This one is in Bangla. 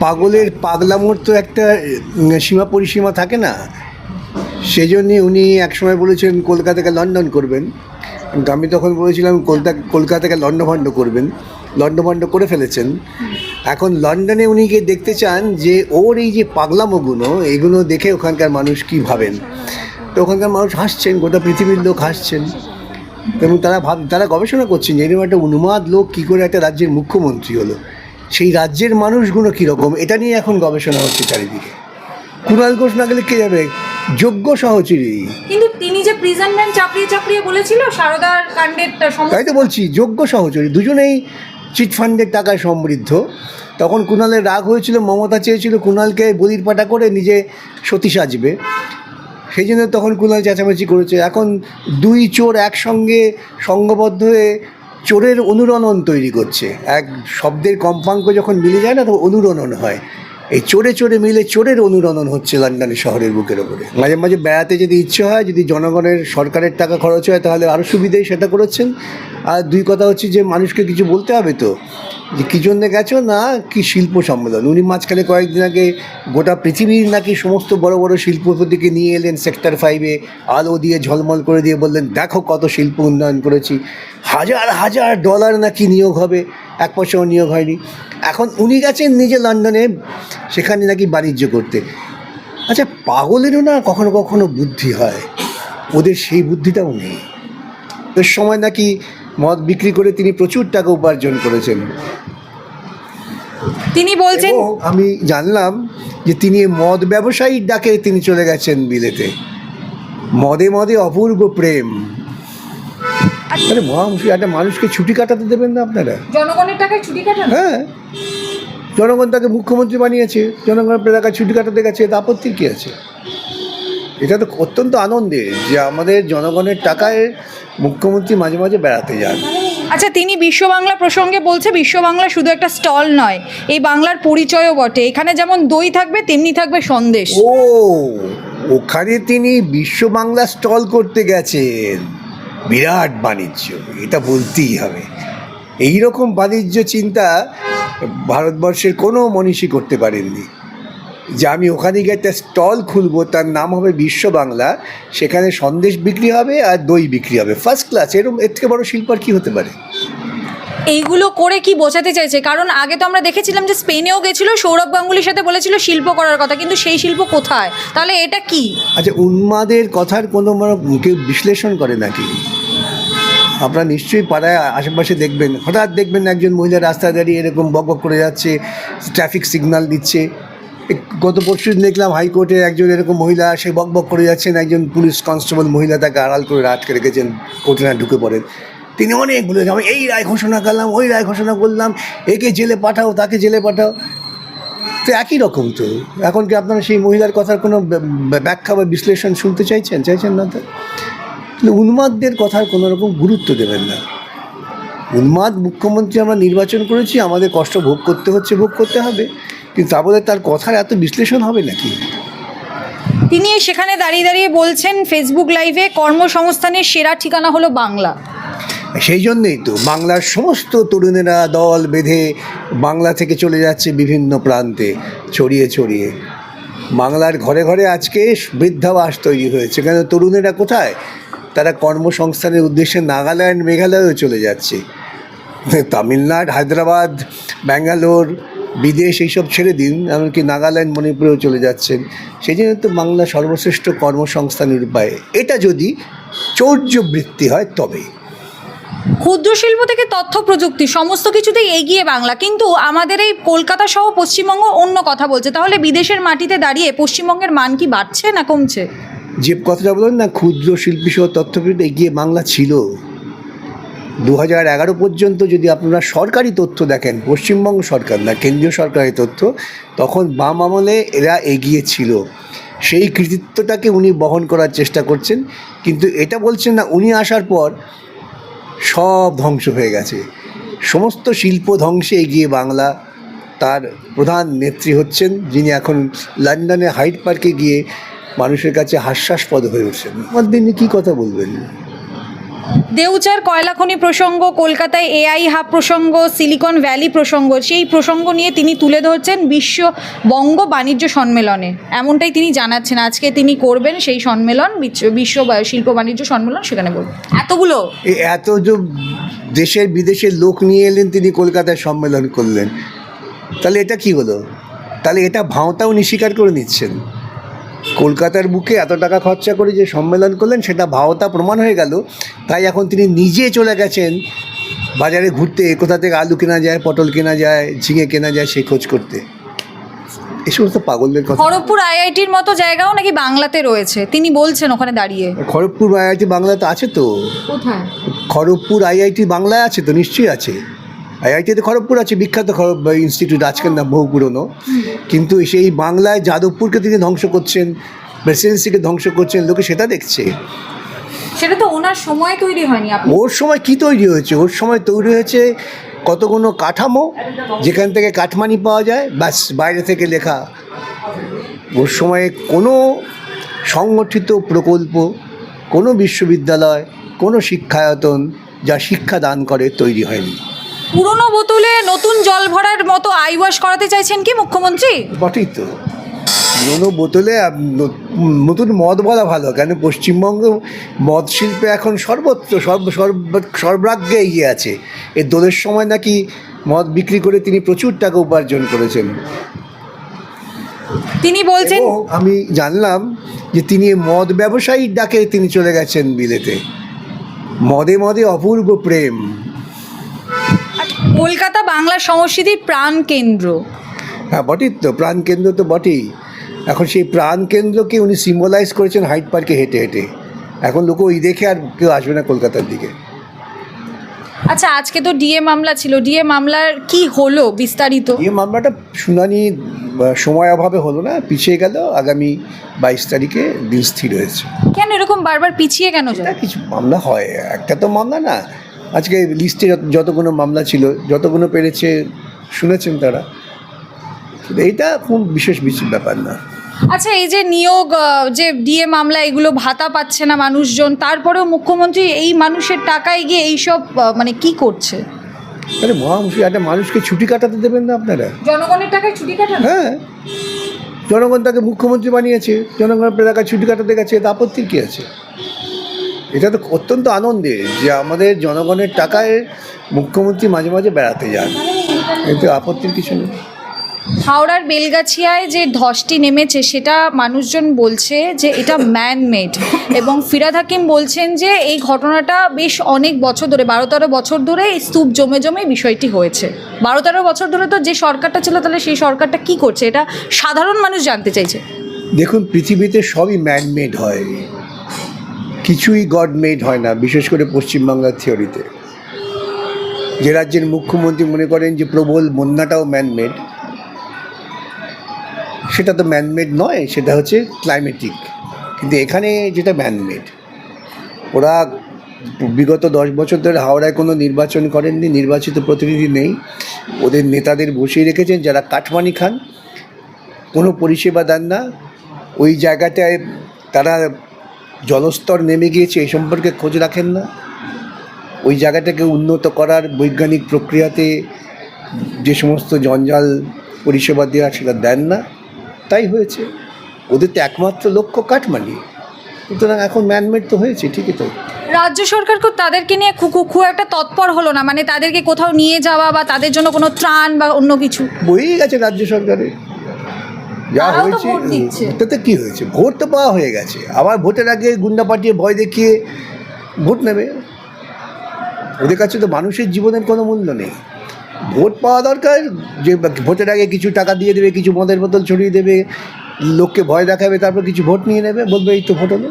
পাগলের পাগলামোর তো একটা সীমা পরিসীমা থাকে না। সেই জন্যে উনি একসময় বলেছেন কলকাতাকে লন্ডন করবেন। কিন্তু আমি তখন বলেছিলাম কলকাতা কলকাতাকে লন্ডভন্ড করবেন। লন্ডভন্ড করে ফেলেছেন। এখন লন্ডনে উনি গিয়ে দেখতে চান যে, ওর এই যে পাগলামোগুলো, এগুলো দেখে ওখানকার মানুষ কী ভাবেন? তো ওখানকার মানুষ হাসছেন, গোটা পৃথিবীর লোক হাসছেন। এবং তারা ভাব, তারা গবেষণা করছেন যে, এরকম একটা উন্মাদ লোক কী করে একটা রাজ্যের মুখ্যমন্ত্রী হলো। সেই রাজ্যের মানুষগুলো কীরকম? এটা নিয়ে এখন গবেষণা হচ্ছে চারিদিকে। কুণাল ঘোষ না গেলে কে যাবে? যোগ্য সহচরী। কিন্তু তিনি যে প্রিজন চাপড়িয়ে চাপড়িয়ে বলেছিল সারদার কাণ্ডের তাই তো বলছি যোগ্য সহচরী। দুজনেই চিটফান্ডের টাকায় সমৃদ্ধ। তখন কুণালের রাগ হয়েছিল মমতা চেয়েছিল কুণালকে বলির পাটা করে নিজে সতী সাজবে। সেই জন্য তখন কুণাল চেঁচামেচি করেছে। এখন দুই চোর একসঙ্গে সঙ্গবদ্ধ হয়ে চোরের অনুরণন তৈরি করছে। এক শব্দের কম্পাঙ্ক যখন মিলে যায় না, তখন অনুরণন হয়। এই চোরে চোরে মিলে চোরের অনুরণন হচ্ছে লন্ডন শহরের বুকের ওপরে। মাঝে মাঝে বেড়াতে যদি ইচ্ছে হয়, যদি জনগণের সরকারের টাকা খরচ হয়, তাহলে আরও সুবিধেই সেটা করেছেন। আর দুই কথা হচ্ছে যে, মানুষকে কিছু বলতে হবে তো। যে কী জন্য গেছো না কি শিল্প সম্মেলন? উনি মাঝখানে কয়েকদিন আগে গোটা পৃথিবীর নাকি সমস্ত বড় বড় শিল্পপতিকে নিয়ে এলেন সেক্টর ফাইভে আলো দিয়ে ঝলমল করে দিয়ে বললেন, দেখো কত শিল্প উন্নয়ন করেছি, হাজার হাজার ডলার নাকি নিয়োগ হবে, এক পয়সাও নিয়োগ হয়নি। এখন উনি গেছেন নিজে লন্ডনে, সেখানে নাকি বাণিজ্য করতে। আচ্ছা পাগলেরও না কখনো কখনো বুদ্ধি হয়, ওদের সেই বুদ্ধিটাও নেই। এর সময় নাকি মদ বিক্রি করে তিনি প্রচুর টাকা উপার্জন করেছেন। তিনি বলছেন আমি জানলাম যে তিনি মদ ব্যবসায়ীর ডাকে তিনি চলে গেছেন বিলেতে মদে মদে অপূর্ব প্রেম। আরে মহামুশি একটা মানুষকে ছুটি কাটাতে দেবেন না আপনারা? জনগণের টাকায় ছুটি কাটান? হ্যাঁ। জনগণ তাকে মুখ্যমন্ত্রী বানিয়েছে জনগণ আপনার এলাকায় ছুটি কাটাতে গেছে এতে আপত্তির কী আছে? এটা তো অত্যন্ত আনন্দের যে আমাদের জনগণের টাকায় মুখ্যমন্ত্রী মাঝে মাঝে বেড়াতে যান। আচ্ছা তিনি বিশ্ব বাংলা প্রসঙ্গে বলছে বিশ্ব বাংলা শুধু একটা স্টল নয় এই বাংলার পরিচয়ও বটে। এখানে যেমন দই থাকবে তেমনি থাকবে সন্দেশ। ও ওখানে তিনি বিশ্ব বাংলা স্টল করতে গেছেন। বিরাট বাণিজ্য এটা বলতেই হবে। এই রকম বাণিজ্য চিন্তা ভারতবর্ষের কোনো মনীষী করতে পারেননি। যে আমি ওখানে গিয়ে একটা স্টল খুলবো তার নাম হবে বিশ্ব বাংলা। সেখানে সন্দেশ বিক্রি হবে আর দই বিক্রি হবে। ফার্স্ট ক্লাস এরকম এর থেকে বড় শিল্প আর কী হতে পারে? এইগুলো করে কি বোঝাতে চাইছে? কারণ আগে তো আমরা দেখেছিলাম যে স্পেনেও গেছিল সৌরভ গাঙ্গুলির সাথে বলেছিল শিল্প করার কথা কিন্তু সেই শিল্প কোথায়? তাহলে এটা কি? আচ্ছা উন্মাদের কথার কোনো মানে কেউ বিশ্লেষণ করে নাকি? আপনারা নিশ্চয়ই পাড়ায় আশেপাশে দেখবেন। হঠাৎ দেখবেন একজন মহিলা রাস্তায় দাঁড়িয়ে এরকম বক করে যাচ্ছে ট্রাফিক সিগন্যাল দিচ্ছে। গত পরশু দেখলাম হাইকোর্টে একজন এরকম মহিলা, সে বক বক করে যাচ্ছেন। একজন পুলিশ কনস্টেবল মহিলা তাকে আড়াল করে আটকে রেখেছেন, কোর্টে না ঢুকে পড়েন। তিনি অনেক বলেছেন আমি এই রায় ঘোষণা করলাম, ওই রায় ঘোষণা করলাম, একে জেলে পাঠাও, তাকে জেলে পাঠাও। তো একই রকম তো। এখন কি আপনারা সেই মহিলার কথার কোনো ব্য- ব্য- ব্যাখ্যা বা বিশ্লেষণ শুনতে চাইছেন? চাইছেন না তো? উন্মাদদের কথার কোনো রকম গুরুত্ব দেবেন না। উন্মাদ মুখ্যমন্ত্রী আমরা নির্বাচন করেছি, আমাদের কষ্ট ভোগ করতে হচ্ছে, ভোগ করতে হবে। কিন্তু তা বলে তার কথার এত বিশ্লেষণ হবে নাকি? তিনি সেখানে দাঁড়িয়ে দাঁড়িয়ে বলছেন ফেসবুক লাইভে কর্মসংস্থানের সেরা ঠিকানা হলো বাংলা। সেই জন্যেই তো বাংলার সমস্ত তরুণেরা দল বেঁধে বাংলা থেকে চলে যাচ্ছে বিভিন্ন প্রান্তে ছড়িয়ে ছড়িয়ে। বাংলার ঘরে ঘরে আজকে বৃদ্ধাবাস তৈরি হয়েছে। কেন তরুণেরা কোথায়? তারা কর্মসংস্থানের উদ্দেশ্যে নাগাল্যান্ড মেঘালয়েও চলে যাচ্ছে। তামিলনাড়ু হায়দ্রাবাদ ব্যাঙ্গালোর বিদেশ এইসব ছেড়ে দিন এমনকি নাগাল্যান্ড মণিপুরেও চলে যাচ্ছেন। সেই জন্য তো বাংলা সর্বশ্রেষ্ঠ কর্মসংস্থানের উপায় এটা যদি চৌর্যবৃত্তি হয় তবে ক্ষুদ্র শিল্প থেকে তথ্য প্রযুক্তি সমস্ত কিছুতেই এগিয়ে বাংলা। কিন্তু আমাদের এই কলকাতা সহ পশ্চিমবঙ্গ অন্য কথা বলছে। তাহলে বিদেশের মাটিতে দাঁড়িয়ে পশ্চিমবঙ্গের মান কি বাড়ছে না কমছে? যে কথাটা বললেন না ক্ষুদ্র শিল্পী সহ তথ্যপ্রযুক্তি এগিয়ে বাংলা ছিল। দু হাজার এগারো পর্যন্ত যদি আপনারা সরকারি তথ্য দেখেন, পশ্চিমবঙ্গ সরকার না, কেন্দ্রীয় সরকারি তথ্য, তখন বাম আমলে এরা এগিয়ে ছিল। সেই কৃতিত্বটাকে উনি বহন করার চেষ্টা করছেন, কিন্তু এটা বলছেন না, উনি আসার পর সব ধ্বংস হয়ে গেছে। সমস্ত শিল্প ধ্বংসে এগিয়ে বাংলা তার প্রধান নেত্রী হচ্ছেন, যিনি এখন লন্ডনে হাইট পার্কে গিয়ে মানুষের কাছে হাস্যাস্পদ হয়ে উঠছেন। আমার দিনে কী কথা বলবেন? দেউচার কয়লা খনি প্রসঙ্গ, কলকাতায় এআই হাব প্রসঙ্গ, সিলিকন ভ্যালি প্রসঙ্গ, সেই প্রসঙ্গ নিয়ে তিনি তুলে ধরছেন বিশ্ব বঙ্গ বাণিজ্য সম্মেলনে। এমনটাই তিনি জানাচ্ছেন। আজকে তিনি করবেন সেই সম্মেলন, বিশ্ব- শিল্প বাণিজ্য সম্মেলন, সেখানে বলবেন। এতগুলো? এত দেশের বিদেশের লোক নিয়ে এলেন তিনি কলকাতায় সম্মেলন করলেন, তাহলে এটা কি হলো? তাহলে এটা ভাঁওতাও উনি স্বীকার করে নিচ্ছেন। কলকাতার বুকে এত টাকা খরচা করে যে সম্মেলন করলেন সেটা ভাওতা প্রমাণ হয়ে গেল। তাই এখন তিনি নিজে চলে গেছেন বাজারে ঘুরতে কোথা থেকে আলু কেনা যায় পটল কেনা যায় ঝিঙে কেনা যায় সেই খোঁজ করতে। এই সমস্ত পাগলদের কথা। খড়গপুর আইআইটির মতো জায়গাও নাকি বাংলাতে রয়েছে? তিনি বলছেন ওখানে দাঁড়িয়ে। খড়গপুর আইআইটি বাংলাতে আছে তো? কোথায়? খড়গপুর আইআইটি বাংলায় আছে তো? নিশ্চয়ই আছে। আইআইটিতে খড়গপুর আছে বিখ্যাত খড়গ ইনস্টিটিউট আজকের না বহু পুরনো। কিন্তু সেই বাংলায় যাদবপুরকে তিনি ধ্বংস করছেন প্রেসিডেন্সিকে ধ্বংস করছেন লোকে সেটা দেখছে। সেটা তো ওনার সময় তৈরি হয়নি ওর সময় কি তৈরি হয়েছে? ওর সময় তৈরি হয়েছে কতগুলো কাঠামো যেখান থেকে কাঠমানি পাওয়া যায় ব্যাস বাইরে থেকে লেখা। ওর সময়ে কোনো সংগঠিত প্রকল্প কোনো বিশ্ববিদ্যালয় কোনো শিক্ষায়তন যা শিক্ষা দান করে তৈরি হয়নি। পুরনো বোতলে নতুন জল ভরার মতো আই ওয়াশ করাতে চাইছেন কি মুখ্যমন্ত্রী? বটেই তো। পুরোনো বোতলে নতুন মদ বলা ভালো কেন পশ্চিমবঙ্গ মদ শিল্পে এখন সর্বত্র সর্ব সর্ব- সর্বাগ্রে এগিয়ে আছে। এর দোলের সময় নাকি মদ বিক্রি করে তিনি প্রচুর টাকা উপার্জন করেছেন। তিনি বলছেন আমি জানলাম যে তিনি মদ ব্যবসায়ীর ডাকে তিনি চলে গেছেন বিলেতে। মদে মদে অপূর্ব প্রেম। কলকাতা বাংলা সংস্কৃতির প্রাণ কেন্দ্র। হ্যাঁ বটেই তো প্রাণকেন্দ্র তো বটেই। এখন সেই প্রাণকেন্দ্রকে উনি সিম্বলাইজ করেছেন হাইট পার্কে হেঁটে হেঁটে। এখন লোক ওই দেখে আর কেউ আসবে না কলকাতার দিকে। আচ্ছা আজকে তো ডিএ মামলা ছিল। ডিএ মামলার কি হলো বিস্তারিত? এই মামলাটা শুনানি সময় অভাবে হলো না পিছিয়ে গেল। আগামী বাইশ তারিখে দিন স্থির হয়েছে। কেন এরকম বারবার পিছিয়ে কেন কিছু মামলা হয়। একটা তো মামলা না আজকে লিস্টে যত- যতগুলো মামলা ছিল যতগুলো পেরেছে শুনেছেন তারা। এইটা কোন বিশেষ বিশেষ ব্যাপার না। আচ্ছা এই যে নিয়োগ যে ডিএ মামলা এগুলো ভাতা পাচ্ছে না মানুষজন তারপরেও মুখ্যমন্ত্রী এই মানুষের টাকায় গিয়ে এইসব মানে কি করছে? আরে মহামুশি একটা মানুষকে ছুটি কাটাতে দেবেন না আপনারা? জনগণের টাকায় ছুটি কাটানো? হ্যাঁ। জনগণ তাকে মুখ্যমন্ত্রী বানিয়েছে জনগণের এলাকায় ছুটি কাটাতে গেছে এতে আপত্তির কী আছে? এটা তো অত্যন্ত আনন্দের যে আমাদের জনগণের টাকায় মুখ্যমন্ত্রী মাঝে মাঝে বেড়াতে যান। এতে আপত্তির কিছু নেই। হাওড়ার বেলগাছিয়ায় যে ধসটি নেমেছে সেটা মানুষজন বলছে যে এটা ম্যান মেড এবং ফিরাদ হাকিম বলছেন যে এই ঘটনাটা বেশ অনেক বছর ধরে বারো তেরো বছর ধরে এই স্তূপ জমে জমে বিষয়টি হয়েছে। বারো তেরো বছর ধরে তো যে সরকারটা ছিল তাহলে সেই সরকারটা কি করছে? এটা সাধারণ মানুষ জানতে চাইছে। দেখুন পৃথিবীতে সবই ম্যানমেড হয়। কিছুই গড মেড হয় না, বিশেষ করে পশ্চিমবাংলার থিওরিতে। যে রাজ্যের মুখ্যমন্ত্রী মনে করেন যে প্রবল বন্যাটাও ম্যানমেড সেটা তো ম্যানমেড নয়, সেটা হচ্ছে ক্লাইমেটিক কিন্তু এখানে যেটা ম্যানমেড ওরা বিগত দশ বছর ধরে হাওড়ায় কোনো নির্বাচন করেননি, নির্বাচিত প্রতিনিধি নেই। ওদের নেতাদের বসিয়ে রেখেছেন যারা কাঠমানি খান, কোনো পরিষেবা দেন না। ওই জায়গাটায় তারা জলস্তর নেমে গিয়েছে এই সম্পর্কে খোঁজ রাখেন না। ওই জায়গাটাকে উন্নত করার বৈজ্ঞানিক প্রক্রিয়াতে যে সমস্ত জঞ্জাল পরিষেবা দেওয়া সেটা দেন না। তাই হয়েছে। ওদের তো একমাত্র লক্ষ্য কাটমানি সুতরাং এখন ম্যানমেড তো হয়েছে ঠিকই তো। রাজ্য সরকার খুব তাদেরকে নিয়ে খুব খুব একটা তৎপর হলো না। মানে তাদেরকে কোথাও নিয়ে যাওয়া বা তাদের জন্য কোনো ত্রাণ বা অন্য কিছু। বইয়ে গেছে রাজ্য সরকারের। যা হয়েছে। তাতে কি হয়েছে? ভোট তো পাওয়া হয়ে গেছে। আবার ভোটের আগে গুন্ডা পাঠিয়ে ভয় দেখিয়ে ভোট নেবে। ওদের কাছে তো মানুষের জীবনের কোনো মূল্য নেই। ভোট পাওয়া দরকার যে ভোটের আগে কিছু টাকা দিয়ে দেবে কিছু মদের বোতল ছড়িয়ে দেবে লোককে ভয় দেখাবে তারপর কিছু ভোট নিয়ে নেবে বলবে এই তো ভোট হলো।